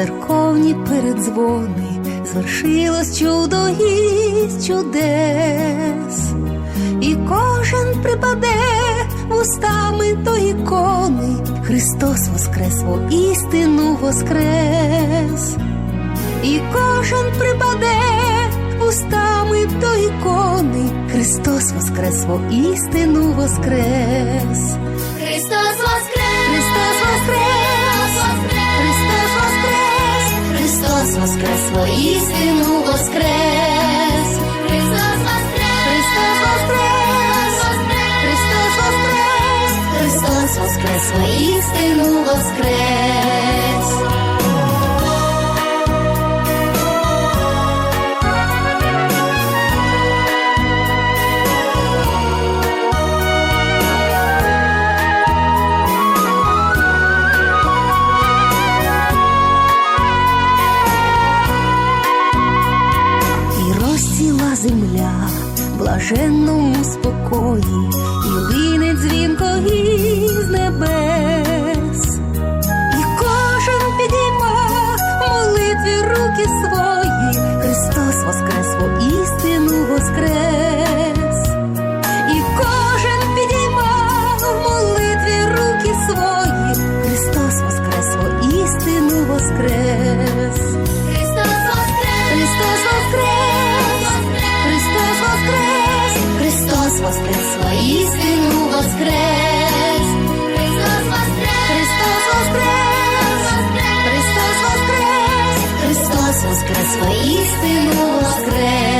церковні передзвони, звершилось чудо із чудес, і кожен припаде вустами до ікони, Христос воскрес, істину воскрес, і кожен припаде устами до ікони, Христос воскрес, во істину воскрес. Воскрес! Воістину воскрес! Христос воскрес, воістину воскрес! Христос воскрес! Христос воскрес! Христос воскрес! Христос воскрес, воістину воскрес!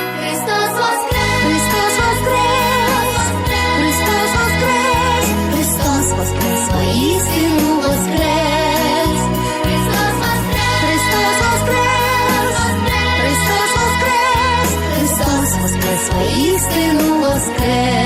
Cristo nos crê.